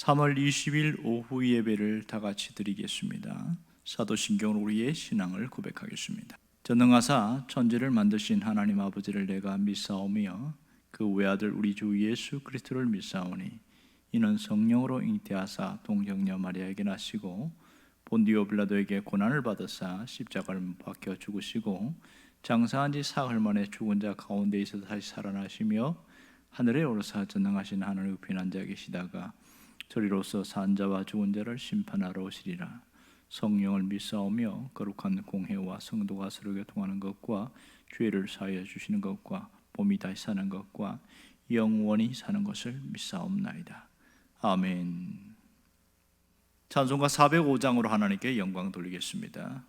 3월 20일 오후 예배를 다 같이 드리겠습니다. 사도신경으로 우리의 신앙을 고백하겠습니다. 전능하사 천지를 만드신 하나님 아버지를 내가 믿사오며 그 외아들 우리 주 예수 그리스도를 믿사오니 이는 성령으로 잉태하사 동정녀 마리아에게 나시고 본디오 빌라도에게 고난을 받으사 십자가를 못 박혀 죽으시고 장사한 지 사흘 만에 죽은 자 가운데 있어 다시 살아나시며 하늘에 오르사 전능하신 하늘의 우편 앉아 계시다가 저리로서 산자와 죽은 자를 심판하러 오시리라. 성령을 믿사오며 거룩한 공회와 성도가 서로 교통하는 것과 죄를 사하여 주시는 것과 봄이 다시 사는 것과 영원히 사는 것을 믿사옵나이다. 아멘. 찬송가 405장으로 하나님께 영광 돌리겠습니다.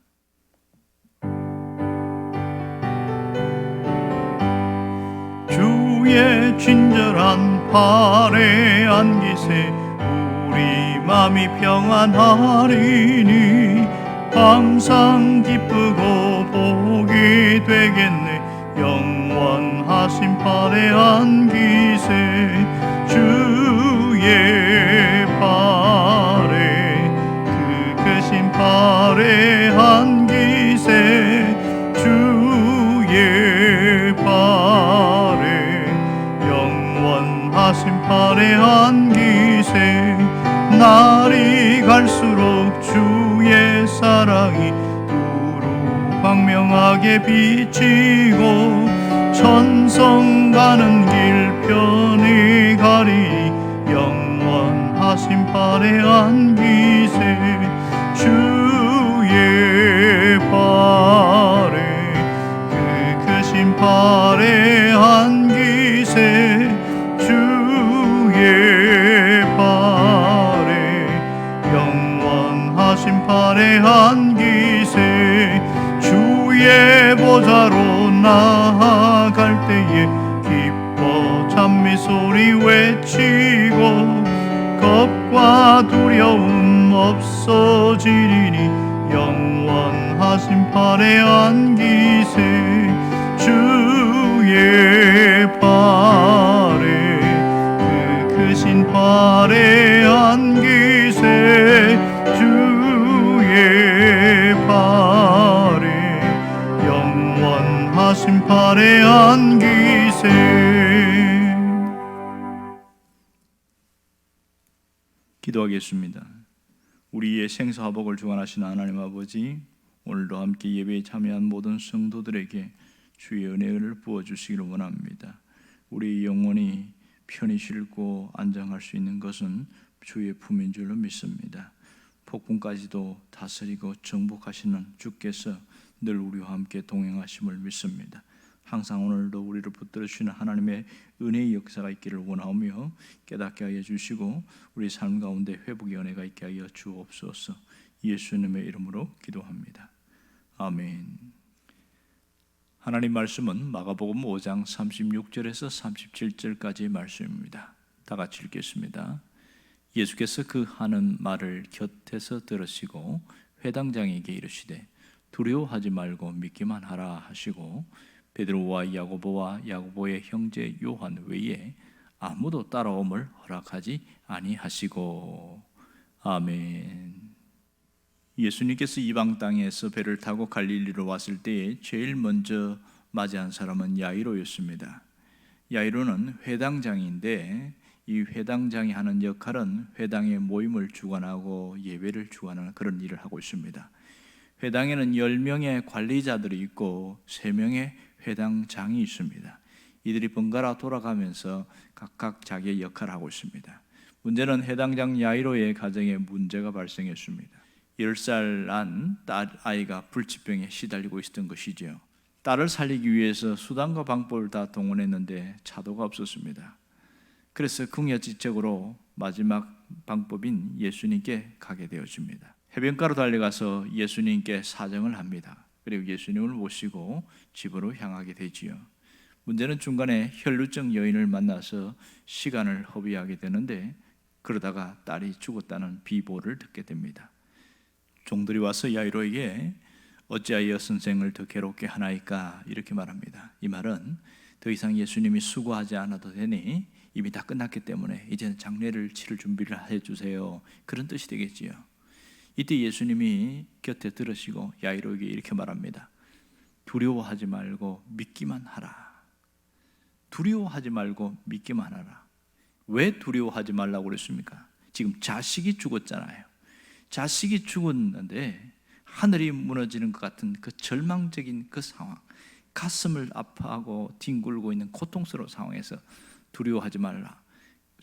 주의 친절한 팔에 안기세 마음이 평안하리니 항상 기쁘고 복이 되겠네. 영원하신 팔에 안기 광명하게 비치고 천성 가는 길 편히 가리 영원하신 팔에 안기 겁과 두려움 없어지리니 영원하신 팔에 안기세 주의 팔에 그 크신 팔에 안기세 주의 팔에 영원하신 팔에 안기 기도하겠습니다. 우리의 생사화복을 주관하신 하나님 아버지 오늘도 함께 예배에 참여한 모든 성도들에게 주의 은혜를 부어 주시기를 원합니다. 우리 영혼이 편히 쉴고 안정할 수 있는 것은 주의 품인 줄로 믿습니다. 폭풍까지도 다스리고 정복하시는 주께서 늘 우리와 함께 동행하심을 믿습니다. 항상 오늘도 우리를 붙들어 주시는 하나님의 은혜의 역사가 있기를 원하며 깨닫게 하여 주시고 우리 삶 가운데 회복의 은혜가 있게 하여 주옵소서. 예수님의 이름으로 기도합니다. 아멘. 하나님 말씀은 마가복음 5장 36절에서 37절까지의 말씀입니다. 다 같이 읽겠습니다. 예수께서 그 하는 말을 곁에서 들으시고 회당장에게 이르시되 두려워하지 말고 믿기만 하라 하시고 베드로와 야고보와 야고보의 형제 요한 외에 아무도 따라옴을 허락하지 아니하시고 아멘. 예수님께서 이방 땅에서 배를 타고 갈릴리로 왔을 때에 제일 먼저 맞이한 사람은 야이로였습니다. 야이로는 회당장인데 이 회당장이 하는 역할은 회당의 모임을 주관하고 예배를 주관하는 그런 일을 하고 있습니다. 회당에는 10명의 관리자들이 있고 3명의 회당장이 있습니다. 이들이 번갈아 돌아가면서 각각 자기의 역할을 하고 있습니다. 문제는 해당장 야이로의 가정에 문제가 발생했습니다. 10살 난 딸 아이가 불치병에 시달리고 있었던 것이지요. 딸을 살리기 위해서 수단과 방법을 다 동원했는데 차도가 없었습니다. 그래서 궁여지책으로 마지막 방법인 예수님께 가게 되어집니다. 해변가로 달려가서 예수님께 사정을 합니다. 그리고 예수님을 모시고 집으로 향하게 되지요. 문제는 중간에 혈루증 여인을 만나서 시간을 허비하게 되는데 그러다가 딸이 죽었다는 비보를 듣게 됩니다. 종들이 와서 야이로에게 어찌하여 선생을 더 괴롭게 하나이까 이렇게 말합니다. 이 말은 더 이상 예수님이 수고하지 않아도 되니 이미 다 끝났기 때문에 이제는 장례를 치를 준비를 해 주세요. 그런 뜻이 되겠지요. 이때 예수님이 곁에 들으시고 야이로에게 이렇게 말합니다. 두려워하지 말고 믿기만 하라. 두려워하지 말고 믿기만 하라. 왜 두려워하지 말라고 그랬습니까? 지금 자식이 죽었잖아요. 자식이 죽었는데 하늘이 무너지는 것 같은 그 절망적인 그 상황, 가슴을 아파하고 뒹굴고 있는 고통스러운 상황에서 두려워하지 말라,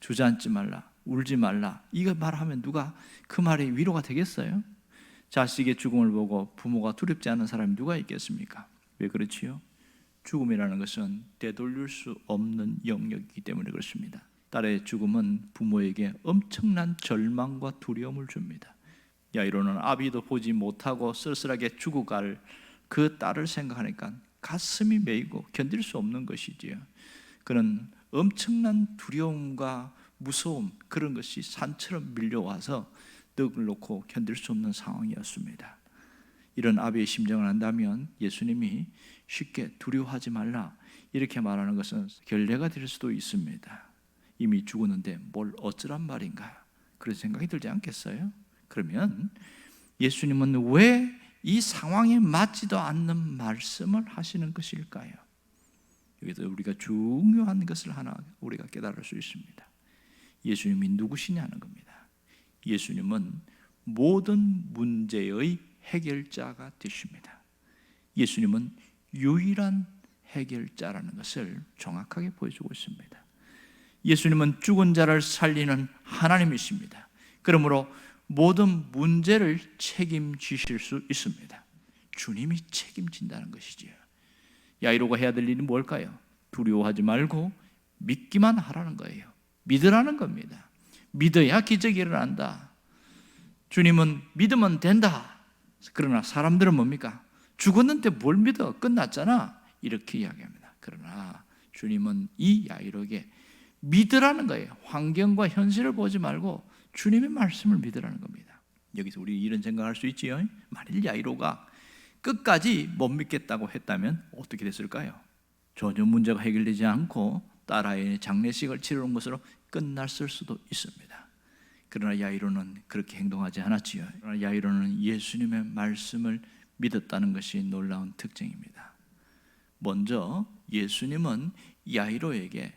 주저앉지 말라, 울지 말라. 이거 말하면 누가 그 말에 위로가 되겠어요? 자식의 죽음을 보고 부모가 두렵지 않은 사람이 누가 있겠습니까? 왜 그렇지요? 죽음이라는 것은 되돌릴 수 없는 영역이기 때문에 그렇습니다. 딸의 죽음은 부모에게 엄청난 절망과 두려움을 줍니다. 야이로는 아비도 보지 못하고 쓸쓸하게 죽어갈 그 딸을 생각하니까 가슴이 메이고 견딜 수 없는 것이지요. 그는 엄청난 두려움과 무서움 그런 것이 산처럼 밀려와서 넋을 놓고 견딜 수 없는 상황이었습니다. 이런 아비의 심정을 안다면 예수님이 쉽게 두려워하지 말라 이렇게 말하는 것은 결례가 될 수도 있습니다. 이미 죽었는데 뭘 어쩌란 말인가 그런 생각이 들지 않겠어요? 그러면 예수님은 왜 이 상황에 맞지도 않는 말씀을 하시는 것일까요? 여기서 우리가 중요한 것을 하나 우리가 깨달을 수 있습니다. 예수님이 누구시냐는 겁니다. 예수님은 모든 문제의 해결자가 되십니다. 예수님은 유일한 해결자라는 것을 정확하게 보여주고 있습니다. 예수님은 죽은 자를 살리는 하나님이십니다. 그러므로 모든 문제를 책임지실 수 있습니다. 주님이 책임진다는 것이지요. 야이로가 해야 될 일이 뭘까요? 두려워하지 말고 믿기만 하라는 거예요. 믿으라는 겁니다. 믿어야 기적이 일어난다. 주님은 믿으면 된다. 그러나 사람들은 뭡니까? 죽었는데 뭘 믿어? 끝났잖아. 이렇게 이야기합니다. 그러나 주님은 이 야이로에게 믿으라는 거예요. 환경과 현실을 보지 말고 주님의 말씀을 믿으라는 겁니다. 여기서 우리 이런 생각할 수 있지요. 만일 야이로가 끝까지 못 믿겠다고 했다면 어떻게 됐을까요? 전혀 문제가 해결되지 않고 딸아이의 장례식을 치르는 것으로 끝났을 수도 있습니다. 그러나 야이로는 그렇게 행동하지 않았지요. 그러나 야이로는 예수님의 말씀을 믿었다는 것이 놀라운 특징입니다. 먼저 예수님은 야이로에게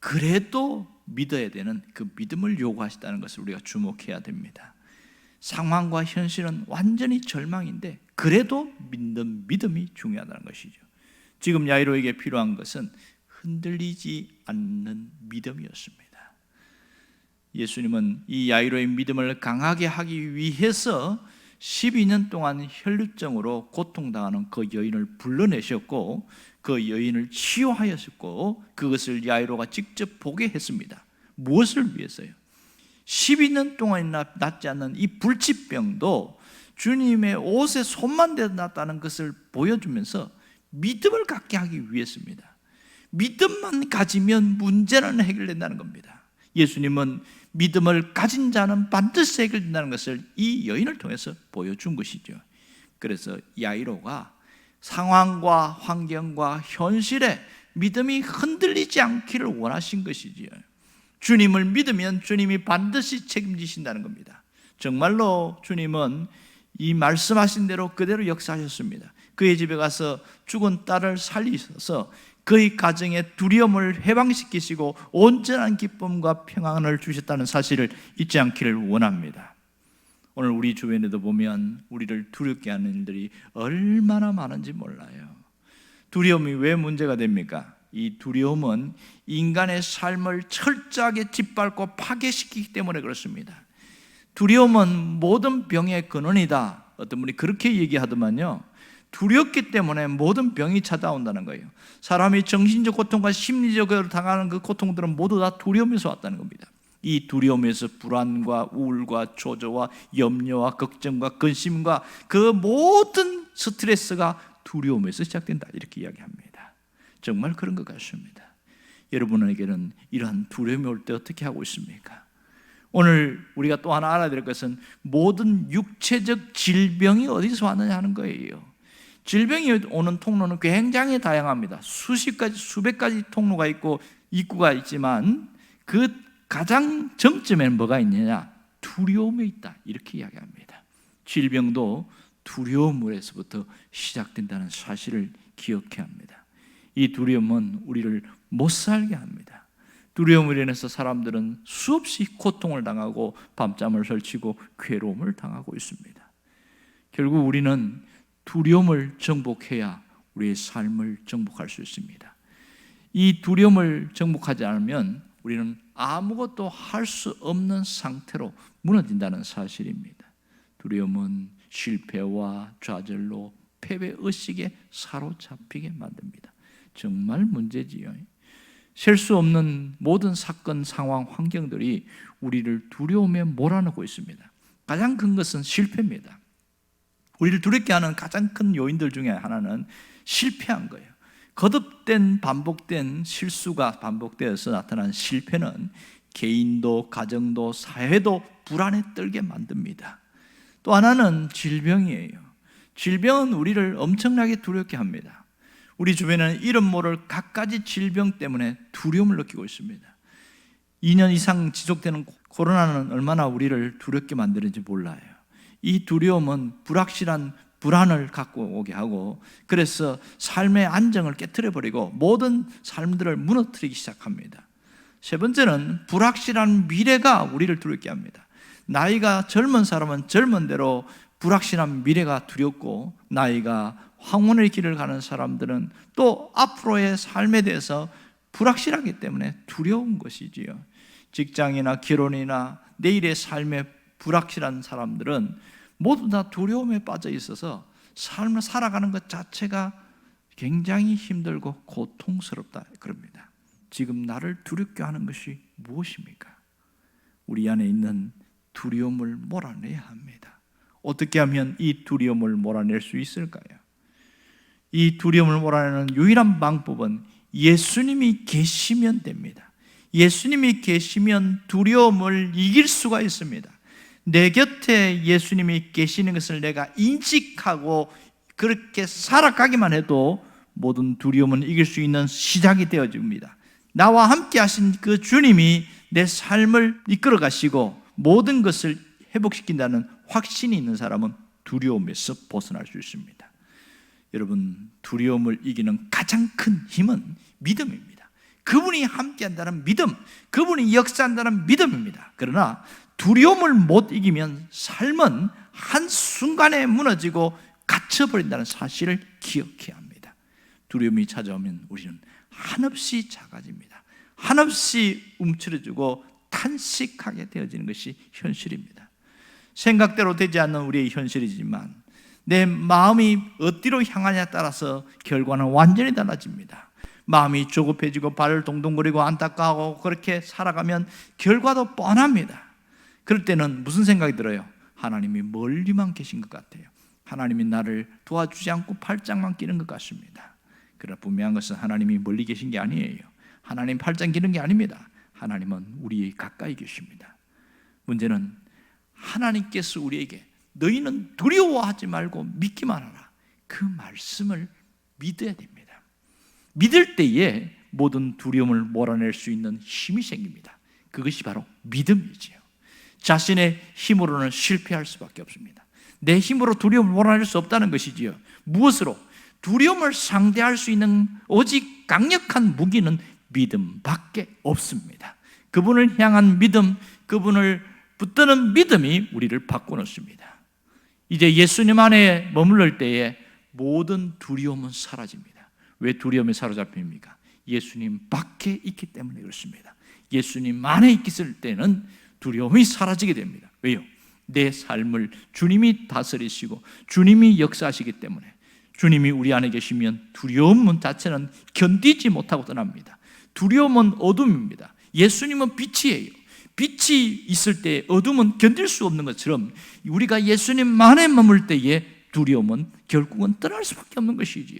그래도 믿어야 되는 그 믿음을 요구하시다는 것을 우리가 주목해야 됩니다. 상황과 현실은 완전히 절망인데 그래도 믿는 믿음이 중요하다는 것이죠. 지금 야이로에게 필요한 것은 흔들리지 않는 믿음이었습니다. 예수님은 이 야이로의 믿음을 강하게 하기 위해서 12년 동안 혈루증으로 고통당하는 그 여인을 불러내셨고 그 여인을 치유하였고 그것을 야이로가 직접 보게 했습니다. 무엇을 위해서요? 12년 동안이나 낫지 않는 이 불치병도 주님의 옷에 손만 대도 낫다는 것을 보여주면서 믿음을 갖게 하기 위해서입니다. 믿음만 가지면 문제는 해결된다는 겁니다. 예수님은 믿음을 가진 자는 반드시 해결된다는 것을 이 여인을 통해서 보여준 것이죠. 그래서 야이로가 상황과 환경과 현실에 믿음이 흔들리지 않기를 원하신 것이지요. 주님을 믿으면 주님이 반드시 책임지신다는 겁니다. 정말로 주님은 이 말씀하신 대로 그대로 역사하셨습니다. 그의 집에 가서 죽은 딸을 살리셔서 그의 가정의 두려움을 해방시키시고 온전한 기쁨과 평안을 주셨다는 사실을 잊지 않기를 원합니다. 오늘 우리 주변에도 보면 우리를 두렵게 하는 일들이 얼마나 많은지 몰라요. 두려움이 왜 문제가 됩니까? 이 두려움은 인간의 삶을 철저하게 짓밟고 파괴시키기 때문에 그렇습니다. 두려움은 모든 병의 근원이다. 어떤 분이 그렇게 얘기하더만요. 두렵기 때문에 모든 병이 찾아온다는 거예요. 사람이 정신적 고통과 심리적으로 당하는 그 고통들은 모두 다 두려움에서 왔다는 겁니다. 이 두려움에서 불안과 우울과 조조와 염려와 걱정과 근심과 그 모든 스트레스가 두려움에서 시작된다 이렇게 이야기합니다. 정말 그런 것 같습니다. 여러분에게는 이러한 두려움이 올 때 어떻게 하고 있습니까? 오늘 우리가 또 하나 알아야 될 것은 모든 육체적 질병이 어디서 왔느냐 하는 거예요. 질병이 오는 통로는 굉장히 다양합니다. 수십 가지, 수백 가지 통로가 있고 입구가 있지만 그 가장 정점에는 뭐가 있느냐? 두려움이 있다. 이렇게 이야기합니다. 질병도 두려움으로서부터 시작된다는 사실을 기억해야 합니다. 이 두려움은 우리를 못 살게 합니다. 두려움으로 인해서 사람들은 수없이 고통을 당하고 밤잠을 설치고 괴로움을 당하고 있습니다. 결국 우리는 두려움을 정복해야 우리의 삶을 정복할 수 있습니다. 이 두려움을 정복하지 않으면 우리는 아무것도 할 수 없는 상태로 무너진다는 사실입니다. 두려움은 실패와 좌절로 패배 의식에 사로잡히게 만듭니다. 정말 문제지요. 셀 수 없는 모든 사건, 상황, 환경들이 우리를 두려움에 몰아넣고 있습니다. 가장 큰 것은 실패입니다. 우리를 두렵게 하는 가장 큰 요인들 중에 하나는 실패한 거예요. 거듭된 반복된 실수가 반복되어서 나타난 실패는 개인도 가정도 사회도 불안에 떨게 만듭니다. 또 하나는 질병이에요. 질병은 우리를 엄청나게 두렵게 합니다. 우리 주변에는 이름 모를 갖가지 질병 때문에 두려움을 느끼고 있습니다. 2년 이상 지속되는 코로나는 얼마나 우리를 두렵게 만드는지 몰라요. 이 두려움은 불확실한 불안을 갖고 오게 하고 그래서 삶의 안정을 깨뜨려 버리고 모든 삶들을 무너뜨리기 시작합니다. 세 번째는 불확실한 미래가 우리를 두렵게 합니다. 나이가 젊은 사람은 젊은 대로 불확실한 미래가 두렵고 나이가 황혼의 길을 가는 사람들은 또 앞으로의 삶에 대해서 불확실하기 때문에 두려운 것이지요. 직장이나 결혼이나 내일의 삶에 불확실한 사람들은 모두 다 두려움에 빠져 있어서 삶을 살아가는 것 자체가 굉장히 힘들고 고통스럽다 그럽니다. 지금 나를 두렵게 하는 것이 무엇입니까? 우리 안에 있는 두려움을 몰아내야 합니다. 어떻게 하면 이 두려움을 몰아낼 수 있을까요? 이 두려움을 몰아내는 유일한 방법은 예수님이 계시면 됩니다. 예수님이 계시면 두려움을 이길 수가 있습니다. 내 곁에 예수님이 계시는 것을 내가 인식하고 그렇게 살아가기만 해도 모든 두려움은 이길 수 있는 시작이 되어집니다. 나와 함께 하신 그 주님이 내 삶을 이끌어 가시고 모든 것을 회복시킨다는 확신이 있는 사람은 두려움에서 벗어날 수 있습니다. 여러분, 두려움을 이기는 가장 큰 힘은 믿음입니다. 그분이 함께 한다는 믿음, 그분이 역사한다는 믿음입니다. 그러나 두려움을 못 이기면 삶은 한순간에 무너지고 갇혀버린다는 사실을 기억해야 합니다. 두려움이 찾아오면 우리는 한없이 작아집니다. 한없이 움츠러지고 탄식하게 되어지는 것이 현실입니다. 생각대로 되지 않는 우리의 현실이지만 내 마음이 어디로 향하냐에 따라서 결과는 완전히 달라집니다. 마음이 조급해지고 발을 동동거리고 안타까워하고 그렇게 살아가면 결과도 뻔합니다. 그럴 때는 무슨 생각이 들어요? 하나님이 멀리만 계신 것 같아요. 하나님이 나를 도와주지 않고 팔짱만 끼는 것 같습니다. 그러나 분명한 것은 하나님이 멀리 계신 게 아니에요. 하나님 팔짱 끼는 게 아닙니다. 하나님은 우리 가까이 계십니다. 문제는 하나님께서 우리에게 너희는 두려워하지 말고 믿기만 하라. 그 말씀을 믿어야 됩니다. 믿을 때에 모든 두려움을 몰아낼 수 있는 힘이 생깁니다. 그것이 바로 믿음이지요. 자신의 힘으로는 실패할 수밖에 없습니다. 내 힘으로 두려움을 몰아낼 수 없다는 것이지요. 무엇으로? 두려움을 상대할 수 있는 오직 강력한 무기는 믿음밖에 없습니다. 그분을 향한 믿음, 그분을 붙드는 믿음이 우리를 바꿔놓습니다. 이제 예수님 안에 머물러 때에 모든 두려움은 사라집니다. 왜 두려움에 사로잡힙니까? 예수님 밖에 있기 때문에 그렇습니다. 예수님 안에 있을 때는 두려움이 사라지게 됩니다. 왜요? 내 삶을 주님이 다스리시고 주님이 역사하시기 때문에 주님이 우리 안에 계시면 두려움 자체는 견디지 못하고 떠납니다. 두려움은 어둠입니다. 예수님은 빛이에요. 빛이 있을 때 어둠은 견딜 수 없는 것처럼 우리가 예수님만에 머물 때에 두려움은 결국은 떠날 수밖에 없는 것이지요.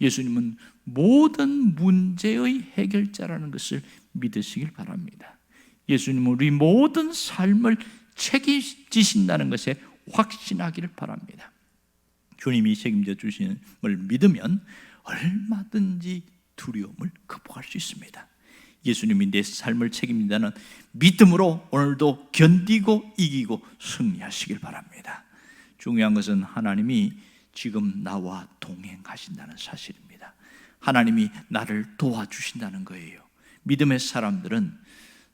예수님은 모든 문제의 해결자라는 것을 믿으시길 바랍니다. 예수님은 우리 모든 삶을 책임지신다는 것에 확신하기를 바랍니다. 주님이 책임져 주심을 믿으면 얼마든지 두려움을 극복할 수 있습니다. 예수님이 내 삶을 책임진다는 믿음으로 오늘도 견디고 이기고 승리하시길 바랍니다. 중요한 것은 하나님이 지금 나와 동행하신다는 사실입니다. 하나님이 나를 도와주신다는 거예요. 믿음의 사람들은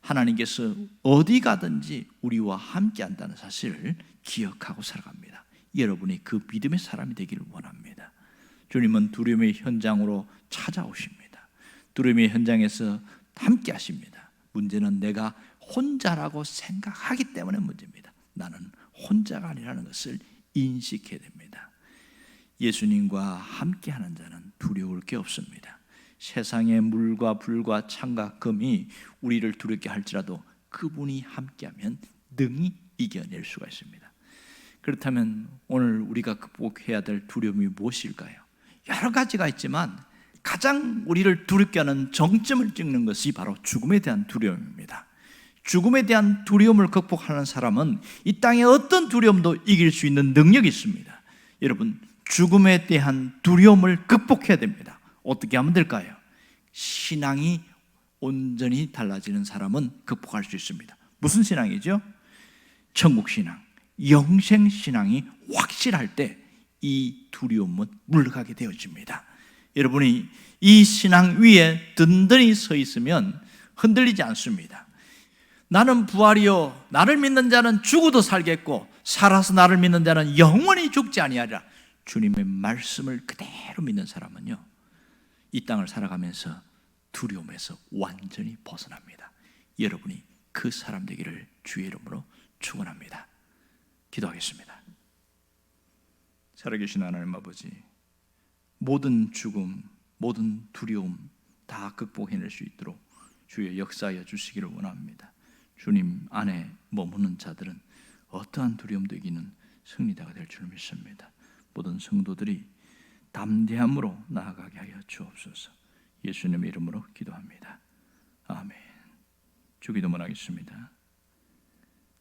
하나님께서 어디 가든지 우리와 함께 한다는 사실을 기억하고 살아갑니다. 여러분이 그 믿음의 사람이 되기를 원합니다. 주님은 두려움의 현장으로 찾아오십니다. 두려움의 현장에서 함께 하십니다. 문제는 내가 혼자라고 생각하기 때문에 문제입니다. 나는 혼자가 아니라는 것을 인식해야 됩니다. 예수님과 함께 하는 자는 두려울 게 없습니다. 세상의 물과 불과 창과 금이 우리를 두렵게 할지라도 그분이 함께하면 능히 이겨낼 수가 있습니다. 그렇다면 오늘 우리가 극복해야 될 두려움이 무엇일까요? 여러 가지가 있지만 가장 우리를 두렵게 하는 정점을 찍는 것이 바로 죽음에 대한 두려움입니다. 죽음에 대한 두려움을 극복하는 사람은 이 땅의 어떤 두려움도 이길 수 있는 능력이 있습니다. 여러분, 죽음에 대한 두려움을 극복해야 됩니다. 어떻게 하면 될까요? 신앙이 온전히 달라지는 사람은 극복할 수 있습니다. 무슨 신앙이죠? 천국 신앙, 영생 신앙이 확실할 때 이 두려움은 물러가게 되어집니다. 여러분이 이 신앙 위에 든든히 서 있으면 흔들리지 않습니다. 나는 부활이요 나를 믿는 자는 죽어도 살겠고 살아서 나를 믿는 자는 영원히 죽지 아니하리라. 주님의 말씀을 그대로 믿는 사람은요. 이 땅을 살아가면서 두려움에서 완전히 벗어납니다. 여러분이 그 사람 되기를 주의 이름으로 축원합니다. 기도하겠습니다. 살아계신 하나님 아버지, 모든 죽음, 모든 두려움 다 극복해낼 수 있도록 주의 역사하여 주시기를 원합니다. 주님 안에 머무는 자들은 어떠한 두려움도 이기는 승리자가 될 줄 믿습니다. 모든 성도들이 담대함으로 나아가게 하여 주옵소서. 예수님의 이름으로 기도합니다. 아멘. 주기도문 하겠습니다.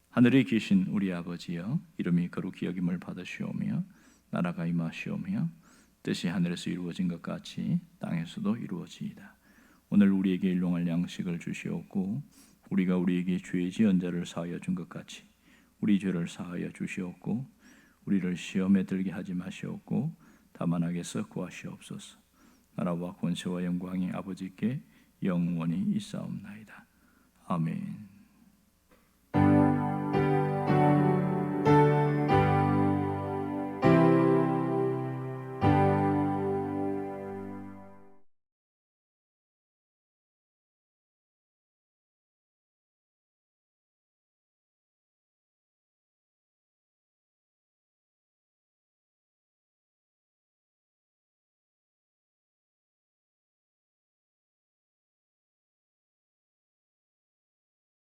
하늘에 계신 우리 아버지여 이름이 거룩히 여김을 받으시오며 나라가 임하시오며 뜻이 하늘에서 이루어진 것 같이 땅에서도 이루어지이다. 오늘 우리에게 일용할 양식을 주시옵고 우리가 우리에게 죄 지은 자를 사하여 준 것 같이 우리 죄를 사하여 주시옵고 우리를 시험에 들게 하지 마시옵고 다만 악에서 구하시옵소서. 나라와 권세와 영광이 아버지께 영원히 있사옵나이다. 아멘.